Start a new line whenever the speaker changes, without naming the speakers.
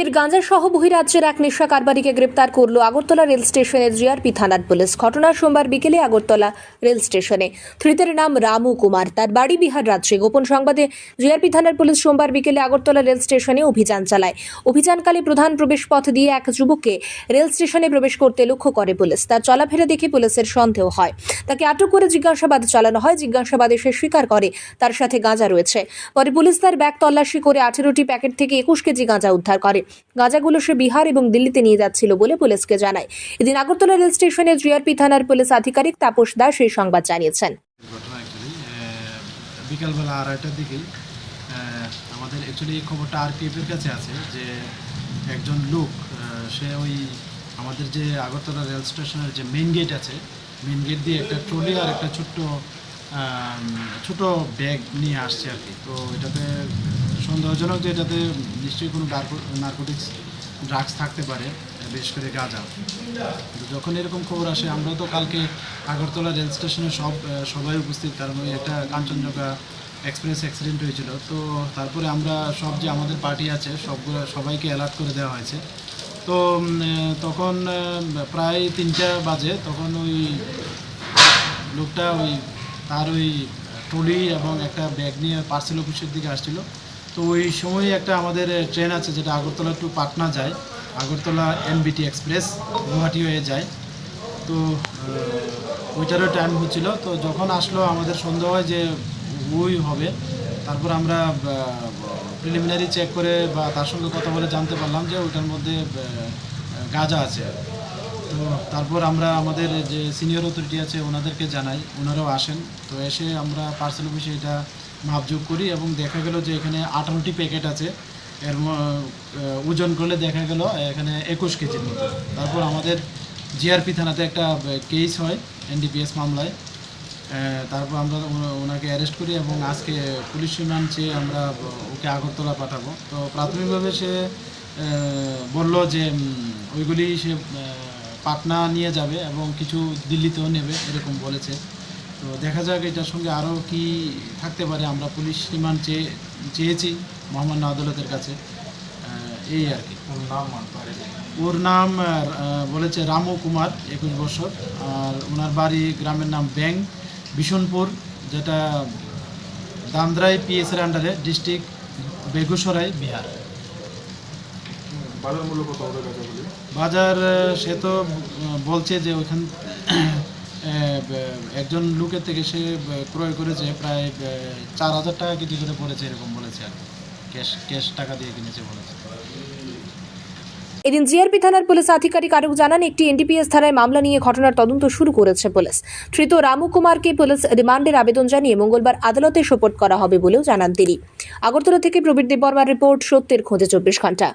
ফের গাঁজা সহ বহিরাজ্যের এক নেশা কারবারিকে গ্রেপ্তার করল আগরতলা রেল স্টেশনের জিআরপি থানার পুলিশ। ঘটনা সোমবার বিকেলে আগরতলা রেল স্টেশনে। ধৃতের নাম রামু কুমার। তার বাড়ি বিহার রাজ্যে। গোপন সংবাদে জিআরপি থানার পুলিশ সোমবার বিকেলে আগরতলা রেল স্টেশনে অভিযান চালায়। অভিযানকালে প্রধান প্রবেশ পথ দিয়ে এক যুবককে রেল স্টেশনে প্রবেশ করতে লক্ষ্য করে পুলিশ। তার চলাফেরা দেখে পুলিশের সন্দেহ হয়। তাকে আটক করে জিজ্ঞাসাবাদ চালানো হয়। জিজ্ঞাসাবাদে সে স্বীকার করে, তার সাথে গাঁজা রয়েছে। পরে পুলিশ তার ব্যাগ তল্লাশি করে আঠেরোটি প্যাকেট থেকে একুশ কেজি গাঁজা উদ্ধার করে। গাঁজাগুলো সে বিহার এবং দিল্লিতে নিয়ে যাচ্ছিল বলে পুলিশকে জানায়। এদিন আগরতলা রেল স্টেশনে জিআরপি থানার পুলিশ আধিকারিক তাপস দাস এই সংবাদ জানিয়েছেন।
বিকালবেলা আড়াইটার আহ, আমাদের অ্যাকচুয়ালি এই খবরটা আরপিএফের কাছে আছে যে একজন লোক সে ওই আমাদের যে আগরতলা রেল স্টেশনের যে মেইন গেট আছে মেইন গেট দিয়ে একটা ট্রলি আর একটা ছোট্ট ছোট ব্যাগ নিয়ে আসছে আর কি তো এটাতে সন্দেহজনক যে এটাতে নিশ্চয়ই কোনো নার্কোটিক্স ড্রাগস থাকতে পারে, বিশেষ করে গাঁজা। যখন এরকম খবর আসে আমরা তো কালকে আগরতলা রেল স্টেশনে সব সবাই উপস্থিত, কারণ ওই একটা কাঞ্চনজঙ্ঘা এক্সপ্রেস অ্যাক্সিডেন্ট হয়েছিল। তো তারপরে আমরা সব যে আমাদের পার্টি আছে, সবগুলো, সবাইকে অ্যালার্ট করে দেওয়া হয়েছে। তো তখন প্রায় তিনটা বাজে, তখন ওই লোকটা ওই, তার ওই ট্রলি এবং একটা ব্যাগ নিয়ে পার্সেল অফিসের দিকে আসছিল। তো ওই সময় একটা আমাদের ট্রেন আছে যেটা আগরতলা টু পাটনা যায়। আগরতলা এমবিটি এক্সপ্রেস গুয়াহাটি হয়ে যায়। তো ওইটারও টাইম হচ্ছিল। তো যখন আসলো, আমাদের সন্দেহ হয় যে ওই হবে। তারপর আমরা প্রিলিমিনারি চেক করে বা তার সঙ্গে কথা বলে জানতে পারলাম যে ওইটার মধ্যে গাঁজা আছে। তো তারপর আমরা আমাদের যে সিনিয়র অথরিটি আছে, ওনাদেরকে জানাই। ওনারাও আসেন। তো এসে আমরা পার্সেল অফিসে এটা মাপযোগ করি এবং দেখা গেল যে এখানে আঠারোটি প্যাকেট আছে। এর ওজন করলে দেখা গেল এখানে একুশ কেজির মতো। তারপর আমাদের জিআরপি থানাতে একটা কেস হয় এনডিপিএস মামলায়। তারপর আমরা ওনাকে অ্যারেস্ট করি এবং আজকে পুলিশ রিমান্ড চেয়ে আমরা ওকে আগরতলা পাঠাবো। তো প্রাথমিকভাবে সে বলল যে ওইগুলি সে পাটনা নিয়ে যাবে এবং কিছু দিল্লিতেও নেবে, এরকম বলেছে। তো দেখা যাক এটার সঙ্গে আরও কি থাকতে পারে। আমরা পুলিশ রিমান্ড চেয়ে চেয়েছি মহামান্য আদালতের কাছে। এই আর কি। ওর নাম বলেছে রামু কুমার একুশ বছর। আর ওনার বাড়ি গ্রামের নাম ব্যাং বিশনপুর যেটা দামদ্রাই পিএসের আন্ডারে ডিস্ট্রিক্ট বেগুসরাই বিহার।
বাজার
সে তো বলছে যে ওইখান একজন লোকের থেকে সে ক্রয় করেছে প্রায় চার হাজার টাকা কেজি করে পড়েছে এরকম বলেছে আর ক্যাশ ক্যাশ টাকা দিয়ে কিনেছে বলেছে।
এদিন জিআরপি থানার পুলিশ আধিকারিক আরও জানান, একটি এনডিপিএস ধারায় মামলা নিয়ে ঘটনার তদন্ত শুরু করেছে পুলিশ। ধৃত রামু কুমারকে পুলিশ রিমান্ডের আবেদন জানিয়ে মঙ্গলবার আদালতে সোপর্ট করা হবে বলেও জানান তিনি। আগরতলা থেকে প্রবীর দেববর্মার রিপোর্ট, সত্যের খোঁজে চব্বিশ ঘণ্টা